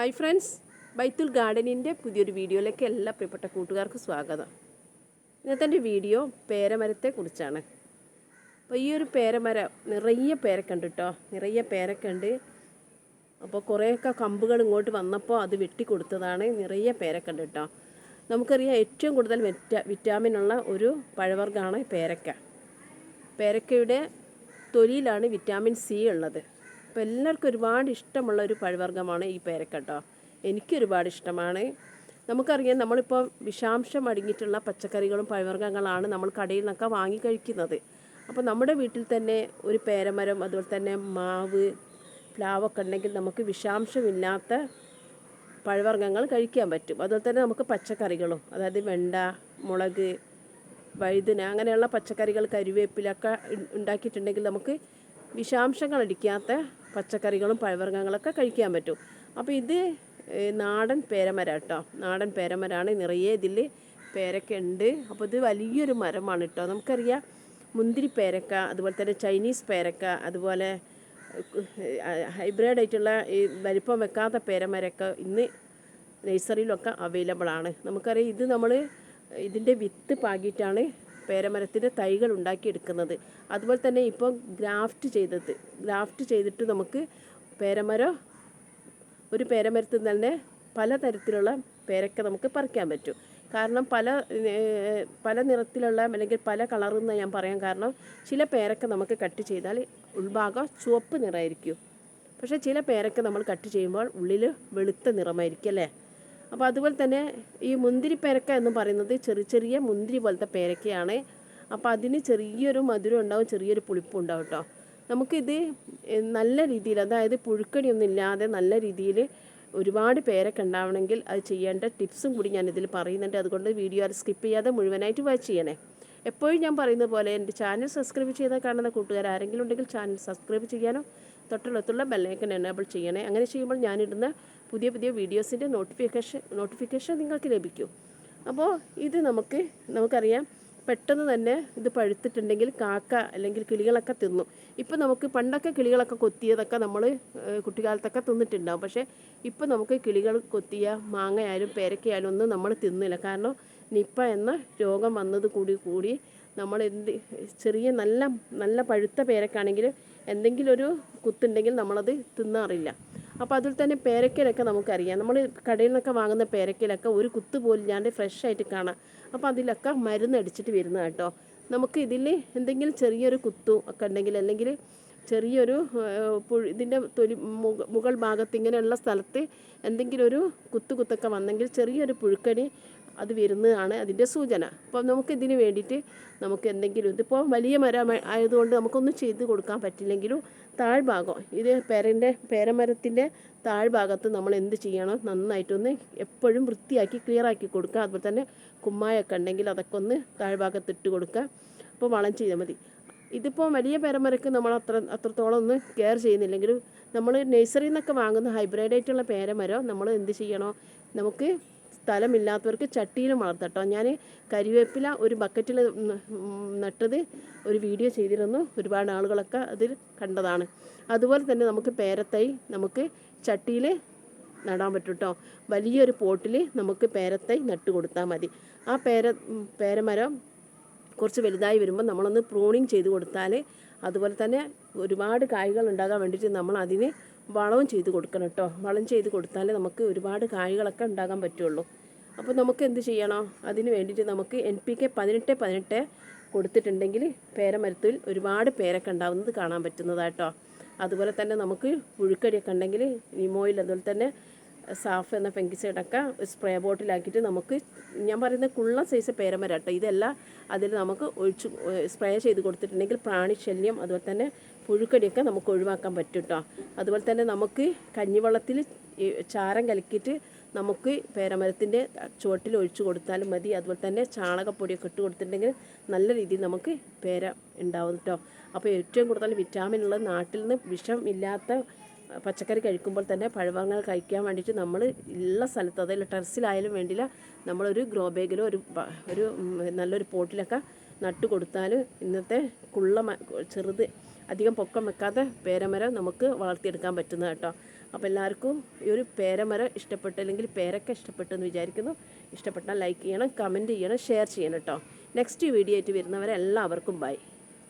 Hi friends ബൈത്തുൽ ഗാർഡനിന്റെ പുതിയൊരു വീഡിയോയിലേക്ക് എല്ലാ പ്രിയപ്പെട്ട കൂട്ടുകാർക്കും സ്വാഗതം. ഇന്നത്തെ എന്റെ വീഡിയോ പേരമരത്തെക്കുറിച്ചാണ്. അപ്പോൾ ഈ ഒരു പേരമരം നിറയെ പേരക്കുണ്ട് കേട്ടോ നിറയെ പേരക്കുണ്ട്. അപ്പോൾ കുറേയൊക്കെ കമ്പുകൾ ഇങ്ങോട്ട് വന്നപ്പോൾ അത് വെട്ടിക്കൊടുത്തതാണ്. നിറയെ പേരക്കുണ്ട് കേട്ടോ നമുക്കറിയാം ഏറ്റവും കൂടുതൽ വിറ്റ വിറ്റാമിനുള്ള ഒരു പഴവർഗമാണ് പേരക്ക. പേരക്കയുടെ തൊലിയിലാണ് വിറ്റാമിൻ സി ഉള്ളത്. അപ്പോൾ എല്ലാവർക്കും ഒരുപാട് ഇഷ്ടമുള്ള ഒരു പഴവർഗമാണ് ഈ പേരക്ക കേട്ടോ എനിക്ക് ഒരുപാട് ഇഷ്ടമാണ്. നമുക്കറിയാം നമ്മളിപ്പോൾ വിഷാംശം അടങ്ങിയിട്ടുള്ള പച്ചക്കറികളും പഴവർഗങ്ങളാണ് നമ്മൾ കടയിൽ നിന്നൊക്കെ വാങ്ങി കഴിക്കുന്നത്. അപ്പോൾ നമ്മുടെ വീട്ടിൽ തന്നെ ഒരു പേരമരം അതുപോലെ തന്നെ മാവ് പ്ലാവൊക്കെ ഉണ്ടെങ്കിൽ നമുക്ക് വിഷാംശമില്ലാത്ത പഴവർഗങ്ങൾ കഴിക്കാൻ പറ്റും. അതുപോലെ തന്നെ നമുക്ക് പച്ചക്കറികളും അതായത് വെണ്ട മുളക് വഴുതന അങ്ങനെയുള്ള പച്ചക്കറികൾ കരുവേപ്പിലൊക്കെ ഉണ്ടാക്കിയിട്ടുണ്ടെങ്കിൽ നമുക്ക് വിഷാംശങ്ങൾ അടിക്കാത്ത പച്ചക്കറികളും പഴവർഗങ്ങളൊക്കെ കഴിക്കാൻ പറ്റും. അപ്പോൾ ഇത് നാടൻ പേരമര കേട്ടോ നാടൻ പേരമരാണ് നിറയെ ഇതിൽ പേരക്ക ഉണ്ട്. അപ്പോൾ ഇത് വലിയൊരു മരമാണ് കേട്ടോ നമുക്കറിയാം മുന്തിരി പേരക്ക അതുപോലെ തന്നെ ചൈനീസ് പേരക്ക അതുപോലെ ഹൈബ്രിഡ് ആയിട്ടുള്ള ഈ വലിപ്പം വെക്കാത്ത പേരമരൊക്കെ ഇന്ന് നഴ്സറിയിലൊക്കെ അവൈലബിൾ ആണ്. നമുക്കറിയാം ഇത് നമ്മൾ ഇതിന്റെ വിത്ത് പാകിയിട്ടാണ് പേരമരത്തിന്റെ തൈകൾ ഉണ്ടാക്കിയെടുക്കുന്നത്. അതുപോലെ തന്നെ ഇപ്പോൾ ഗ്രാഫ്റ്റ് ചെയ്തത്. ഗ്രാഫ്റ്റ് ചെയ്തിട്ട് നമുക്ക് പേരമരം ഒരു പേരമരത്തിൽ തന്നെ പലതരത്തിലുള്ള പേരക്ക നമുക്ക് പറിക്കാൻ പറ്റും. കാരണം പല പല നിറത്തിലുള്ള അല്ലെങ്കിൽ പല കളറെന്ന് ഞാൻ പറയാൻ കാരണം ചില പേരക്ക നമുക്ക് കട്ട് ചെയ്താൽ ഉൾഭാഗം ചുവപ്പ് നിറമായിരിക്കും. പക്ഷേ ചില പേരക്ക നമ്മൾ കട്ട് ചെയ്യുമ്പോൾ ഉള്ളിൽ വെളുത്ത നിറമായിരിക്കും അല്ലേ? അപ്പോൾ അതുപോലെ തന്നെ ഈ മുന്തിരി പേരക്ക എന്ന് പറയുന്നത് ചെറിയ ചെറിയ മുന്തിരി പോലത്തെ പേരക്കയാണ്. അപ്പോൾ അതിന് ചെറിയൊരു മധുരം ഉണ്ടാവും ചെറിയൊരു പുളിപ്പും ഉണ്ടാവും കേട്ടോ നമുക്കിത് നല്ല രീതിയിൽ അതായത് പുഴുക്കടിയൊന്നും ഇല്ലാതെ നല്ല രീതിയിൽ ഒരുപാട് പേരൊക്കെ ഉണ്ടാവണമെങ്കിൽ അത് ചെയ്യേണ്ട ടിപ്സും കൂടി ഞാൻ ഇതിൽ പറയുന്നുണ്ട്. അതുകൊണ്ട് വീഡിയോ അത് സ്കിപ്പ് ചെയ്യാതെ മുഴുവനായിട്ട് വാച്ച് ചെയ്യണേ. എപ്പോഴും ഞാൻ പറയുന്നത് പോലെ എന്റെ ചാനൽ സബ്സ്ക്രൈബ് ചെയ്താൽ കാണുന്ന കൂട്ടുകാർ ആരെങ്കിലും ഉണ്ടെങ്കിൽ ചാനൽ സബ്സ്ക്രൈബ് ചെയ്യാനോ തൊട്ടുള്ളത്തുള്ള ബെല്ലൈക്കൻ എനേബിൾ ചെയ്യണേ. അങ്ങനെ ചെയ്യുമ്പോൾ ഞാനിടുന്ന പുതിയ പുതിയ വീഡിയോസിന്റെ നോട്ടിഫിക്കേഷൻ നോട്ടിഫിക്കേഷൻ നിങ്ങൾക്ക് ലഭിക്കും. അപ്പോൾ ഇത് നമുക്ക് നമുക്കറിയാം. പെട്ടെന്ന് തന്നെ ഇത് പഴുത്തിട്ടുണ്ടെങ്കിൽ കാക്ക അല്ലെങ്കിൽ കിളികളൊക്കെ തിന്നു. ഇപ്പം നമുക്ക് പണ്ടൊക്കെ കിളികളൊക്കെ കൊത്തിയതൊക്കെ നമ്മൾ കുട്ടിക്കാലത്തൊക്കെ തിന്നിട്ടുണ്ടാവും. പക്ഷേ ഇപ്പം നമുക്ക് കിളികൾ കൊത്തിയ മാങ്ങയായാലും പേരക്കയായാലും ഒന്നും നമ്മൾ തിന്നില്ല. കാരണം നിപ്പ എന്ന രോഗം വന്നത് കൂടി കൂടി നമ്മൾ എന്ത് ചെറിയ നല്ല നല്ല പഴുത്ത പേരക്കാണെങ്കിൽ എന്തെങ്കിലും ഒരു കുത്തുണ്ടെങ്കിൽ നമ്മളത് തിന്നാറില്ല. അപ്പോൾ അതിൽ തന്നെ പേരക്കയിലൊക്കെ നമുക്കറിയാം. നമ്മൾ കടയിൽ നിന്നൊക്കെ വാങ്ങുന്ന പേരക്കയിലൊക്കെ ഒരു കുത്ത് പോലും ഇല്ലാണ്ട് ഫ്രഷ് ആയിട്ട് കാണാം. അപ്പോൾ അതിലൊക്കെ മരുന്ന് അടിച്ചിട്ട് വരുന്ന കേട്ടോ നമുക്ക് ഇതിൽ എന്തെങ്കിലും ചെറിയൊരു കുത്തു ഒക്കെ ഉണ്ടെങ്കിൽ അല്ലെങ്കിൽ ചെറിയൊരു ഇതിന്റെ തൊലി മുകൾ ഭാഗത്ത് ഇങ്ങനെയുള്ള സ്ഥലത്ത് എന്തെങ്കിലും ഒരു കുത്തു കുത്തൊക്കെ വന്നെങ്കിൽ ചെറിയൊരു പുഴുക്കടി അത് വരുന്നതാണ് അതിന്റെ സൂചന. അപ്പോൾ നമുക്ക് ഇതിന് വേണ്ടിയിട്ട് നമുക്ക് എന്തെങ്കിലും ഇതിപ്പോൾ വലിയ മരം ആയതുകൊണ്ട് നമുക്കൊന്നും ചെയ്ത് കൊടുക്കാൻ പറ്റില്ലെങ്കിലും താഴ്ഭാഗം ഇത് പേരന്റെ പേരമരത്തിന്റെ താഴ്ഭാഗത്ത് നമ്മൾ എന്ത് ചെയ്യണം നന്നായിട്ടൊന്ന് എപ്പോഴും വൃത്തിയാക്കി ക്ലിയറാക്കി കൊടുക്കുക. അതുപോലെ തന്നെ കുമ്മായൊക്കെ ഉണ്ടെങ്കിൽ അതൊക്കെ ഒന്ന് താഴ്ഭാഗത്ത് ഇട്ട് കൊടുക്കുക. അപ്പോൾ വളം ചെയ്താൽ മതി. ഇതിപ്പോൾ വലിയ പേരമരക്ക് നമ്മൾ അത്ര അത്രത്തോളം ഒന്ന് കെയർ ചെയ്യുന്നില്ലെങ്കിലും നമ്മൾ നഴ്സറിയിൽ നിന്നൊക്കെ വാങ്ങുന്ന ഹൈബ്രിഡ് ആയിട്ടുള്ള പേരമരം നമ്മൾ എന്ത് ചെയ്യണോ നമുക്ക് സ്ഥലമില്ലാത്തവർക്ക് ചട്ടിയിലും വളർത്തട്ടോ. ഞാൻ കരിവേപ്പില ഒരു ബക്കറ്റിൽ നട്ടത് ഒരു വീഡിയോ ചെയ്തിരുന്നു. ഒരുപാട് ആളുകളൊക്കെ അതിൽ കണ്ടതാണ്. അതുപോലെ തന്നെ നമുക്ക് പേരത്തൈ നമുക്ക് ചട്ടിയിൽ നടാൻ പറ്റും കേട്ടോ വലിയൊരു പോട്ടിൽ നമുക്ക് പേരത്തൈ നട്ട് കൊടുത്താൽ മതി. ആ പേര പേരമരം കുറച്ച് വലുതായി വരുമ്പോൾ നമ്മളൊന്ന് പ്രൂണിങ് ചെയ്ത് കൊടുത്താൽ അതുപോലെ തന്നെ ഒരുപാട് കായ്കൾ ഉണ്ടാകാൻ വേണ്ടിയിട്ട് നമ്മൾ അതിന് വളവും ചെയ്ത് കൊടുക്കണം കേട്ടോ. വളം ചെയ്ത് കൊടുത്താൽ നമുക്ക് ഒരുപാട് കായ്കളൊക്കെ ഉണ്ടാകാൻ പറ്റുള്ളൂ. അപ്പോൾ നമുക്ക് എന്ത് ചെയ്യണം? അതിന് വേണ്ടിയിട്ട് നമുക്ക് എൻ പി കെ പതിനെട്ട് പതിനെട്ട് കൊടുത്തിട്ടുണ്ടെങ്കിൽ പേരമരത്തിൽ ഒരുപാട് പേരൊക്കെ ഉണ്ടാകുന്നത് കാണാൻ പറ്റുന്നതാട്ടോ അതുപോലെ തന്നെ നമുക്ക് പുഴുക്കടിയൊക്കെ ഉണ്ടെങ്കിൽ നിമോയിൽ അതുപോലെ തന്നെ സാഫ് എന്ന ഫെങ്കിസൈഡൊക്കെ സ്പ്രേ ബോട്ടിലാക്കിയിട്ട് നമുക്ക് ഞാൻ പറയുന്ന കുള്ള സൈസ് പേരമരട്ടോ. ഇതെല്ലാം അതിൽ നമുക്ക് ഒഴിച്ച് സ്പ്രേ ചെയ്ത് കൊടുത്തിട്ടുണ്ടെങ്കിൽ പ്രാണിശല്യം അതുപോലെ തന്നെ പുഴുക്കടിയൊക്കെ നമുക്ക് ഒഴിവാക്കാൻ പറ്റും കേട്ടോ അതുപോലെ തന്നെ നമുക്ക് കഞ്ഞിവെള്ളത്തിൽ ചാരം കലക്കിയിട്ട് നമുക്ക് പേരമരത്തിന്റെ ചുവട്ടിൽ ഒഴിച്ചു കൊടുത്താലും മതി. അതുപോലെ തന്നെ ചാണകപ്പൊടിയൊക്കെ ഇട്ട് കൊടുത്തിട്ടുണ്ടെങ്കിൽ നല്ല രീതിയിൽ നമുക്ക് പേര ഉണ്ടാവും കേട്ടോ അപ്പോൾ ഏറ്റവും കൂടുതൽ വിറ്റാമിൻ ഉള്ള നാട്ടിൽ നിന്ന് വിഷം ഇല്ലാത്ത പച്ചക്കറി കഴിക്കുമ്പോൾ തന്നെ പഴവർഗങ്ങൾ കഴിക്കാൻ വേണ്ടിയിട്ട് നമ്മൾ ഉള്ള സ്ഥലത്ത് അതായത് ടെറസിലായാലും വേണ്ടില്ല നമ്മളൊരു ഗ്രോ ബാഗിലോ ഒരു ഒരു നല്ലൊരു പോട്ടിലൊക്കെ നട്ടു കൊടുത്താൽ ഇന്നത്തെ കുള്ള ചെറുത് അധികം പൊക്കം വെക്കാത്ത പേരമരം നമുക്ക് വളർത്തിയെടുക്കാൻ പറ്റുന്നത് കേട്ടോ. അപ്പോൾ എല്ലാവർക്കും ഈ ഒരു പേരമരം ഇഷ്ടപ്പെട്ടു അല്ലെങ്കിൽ പേരൊക്കെ ഇഷ്ടപ്പെട്ടു എന്ന് വിചാരിക്കുന്നു. ഇഷ്ടപ്പെട്ടാൽ ലൈക്ക് ചെയ്യണം കമന്റ് ചെയ്യണം ഷെയർ ചെയ്യണം കേട്ടോ. നെക്സ്റ്റ് വീഡിയോ ആയിട്ട് വരുന്നവരെ എല്ലാവർക്കും ബൈ